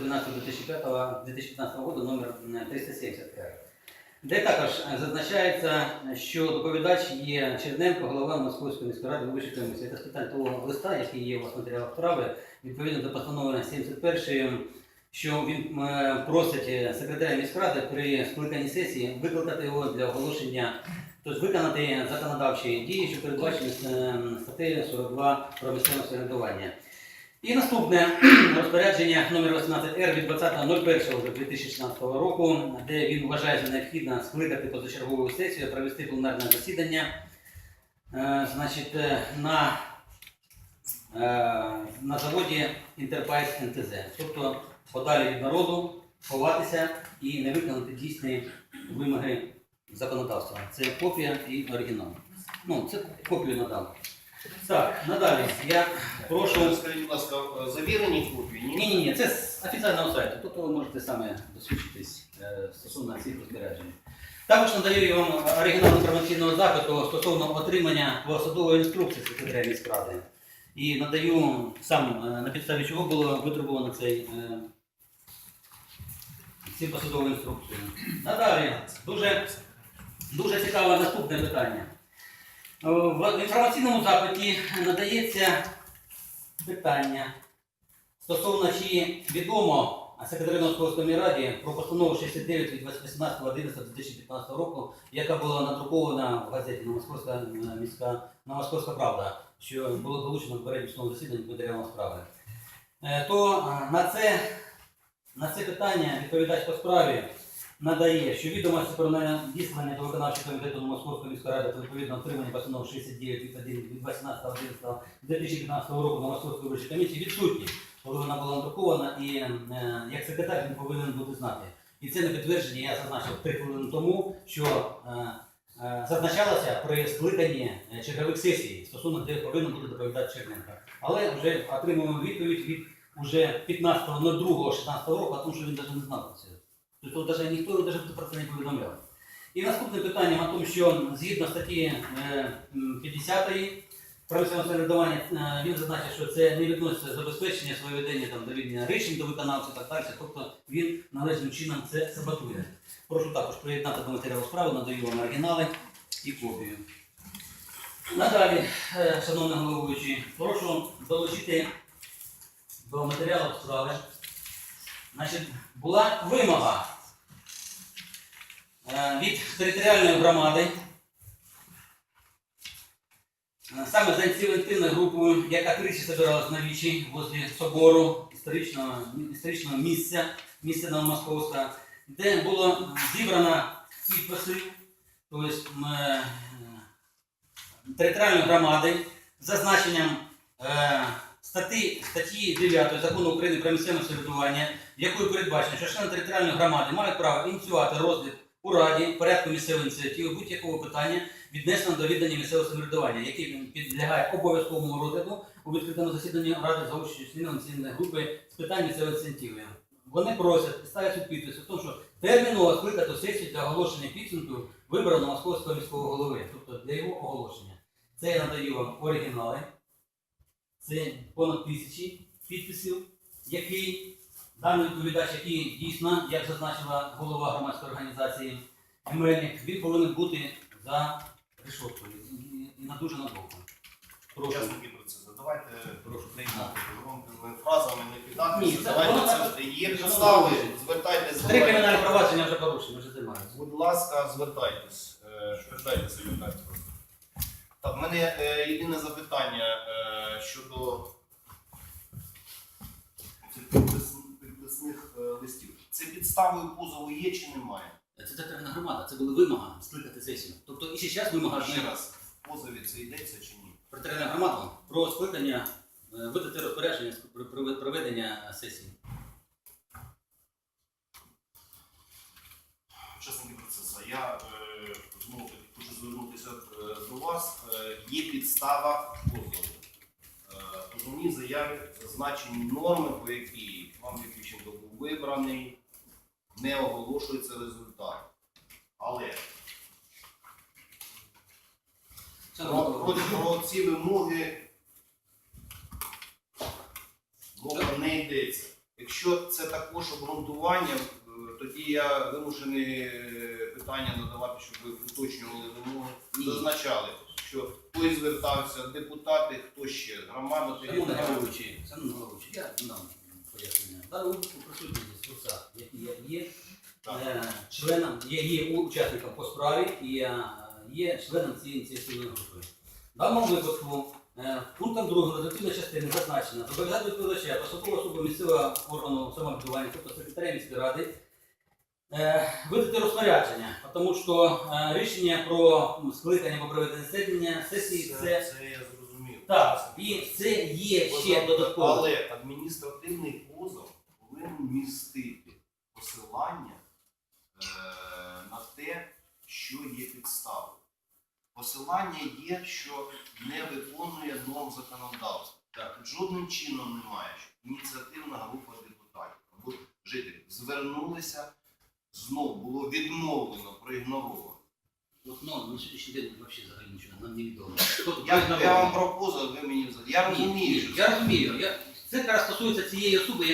13-2005 2015 року номер 375, де також е, зазначається, що доповідач є Черненко, голова Московської міської ради вищої комісії. Це з питань того листа, який є у вас в матеріалах справи, відповідно до постанови 71 що він е, просить е, секретаря міськради при скликанні сесії викликати його для оголошення, тобто виконати законодавчі дії, що передбачені статтею 42 про місцеве самоврядування. І наступне розпорядження номер 18Р від 20.01.2016 року, де він вважає за необхідно скликати позачергову сесію, провести пленарне засідання е, значить, е, на, е, на заводі Інтерпайс НТЗ. Тобто подалі від народу, ховатися і не виконати дійсні вимоги законодавства. Це копія і оригінал. Ну, це копію надав. Так, надалі. Я прошу. Скажіть, будь ласка, е, завірені копії? Ні, ні, ні, це з офіційного сайту. Тут ви можете саме досвідчитись е, стосовно цих розпоряджень. Також надаю я вам оригінал інформаційного запиту стосовно отримання посадової інструкції секретаря міськради. І надаю сам, е, на підставі чого було витребувано цей, ці посадові інструкції. Надалі, дуже, дуже цікаве наступне питання. Е, В інформаційному запиті надається питання стосовно чи відомо секретарю Московської раді про постанову 69 від 18.11.2015 року, яка була надрукована в газеті Новомосковська е, міська Новомосковська Правда, що було долучено в передньому засіданні матеріалом справи. Е, То на це, на це питання відповідач по справі надає, що відомості про надіслання до виконавчого комітету Московської міської ради та відповідно отримання постанови 69 від 1 від 18.11.2015 року на Московської виборчої комісії відсутні, коли вона була надрукована, і е, як секретар він повинен бути знати. І це на підтвердження я зазначив три хвилини тому, що е, е, зазначалося при скликанні чергових сесій стосовно де повинен бути доповідати Черненко. Але вже отримуємо відповідь від уже 15.02.16 року, тому що він навіть не знав про це. Тобто навіть ніхто навіть про це не повідомляв. І наступне питання о тому, що згідно статті е, 50 про місцеве самоврядування, е, він зазначив, що це не відноситься забезпечення своє ведення там, довідення рішень до виконавця так далі. Тобто він належним чином це саботує. Прошу також приєднати до матеріалу справи, надаю вам оригінали і копію. Надалі, е, шановний головуючий, прошу долучити до матеріалу справи. Значить, була вимога е, від територіальної громади, е, саме за ініціативною групою, яка тричі збиралась на вічі возле собору історичного, історичного місця, місця Новомосковська, де було зібрано підписи, тобто територіальної громади зазначенням статті, статті 9 закону України про місцеве самоврядування, якою передбачено, що члени територіальної громади мають право ініціювати розгляд у Раді порядку місцевої ініціативи будь-якого питання, віднесеного до віддання місцевого самоврядування, який підлягає обов'язковому розгляду у відкритому засіданні Ради за участю ініціативної групи з питань місцевої ініціативи. Вони просять ставлять підпис у тому, що терміново скликати сесію для оголошення підсумків виборів московського міського голови, тобто для його оголошення. Це я надаю вам оригінали. Це понад тисячі підписів, який даний відповідач, який дійсно, як зазначила голова громадської організації Мельник, він повинен бути за решоткою і, на дуже надовго. Прошу. Учасники процесу, давайте Прошу. приймати громкими фразами, не Ні, кидатися. це Давайте це Є підстави, звертайтеся. Три кримінальні провадження вже порушені, вже займаються. Будь ласка, звертайтесь. Е, Звертайтеся, звертайтеся. Так, в мене е, єдине запитання е, щодо підписних е, листів. Це підставою позову є чи немає? Це територіальна громада, це була вимога скликати сесію. Тобто і ще зараз вимога Ще раз, в позові це йдеться чи ні? про територіальну громаду про скликання, видати розпорядження про- про- проведення сесії. Учасники процесу, я е, звернутися е, до вас. Е, є підстава позову. Е, в позовній заяві зазначені норми, по якій вам Віключенко був вибраний, не оголошується результат. Але про, про, ці вимоги мова не йдеться. Якщо це також обґрунтування, тоді я вимушений питання щоб ви уточнювали вимоги, зазначали, що хтось звертався, депутати, хто ще, громада Шановний територіальна. головуючий, шановний головуючий, я дам пояснення. В даному випадку присутність Сурса, який є, є Так. е, членом, є, є учасником по справі і е, є членом цієї ініціативної групи. В даному випадку е, пунктом 2 резолютивної частини зазначено зобов'язати відповідача посадового особи місцевого органу самоврядування, тобто секретаря міської ради, видати розпорядження, тому що е, рішення про скликання або проведення сесії, сесії це це я зрозумів. так, і це є ще додатково. Але адміністративний позов повинен містити посилання е, на те, що є підставою. Посилання є, що не виконує норм законодавства. Так. Жодним чином немає, що ініціативна група депутатів або жителів звернулися, знов було відмовлено, проігноровано. От, ну, на сьогоднішній день взагалі взагалі нічого нам не відомо. Хто Я, я вам про ви мені взагалі. Я Ні, розумію. ні, що Я розумію. Я... Це якраз стосується цієї особи,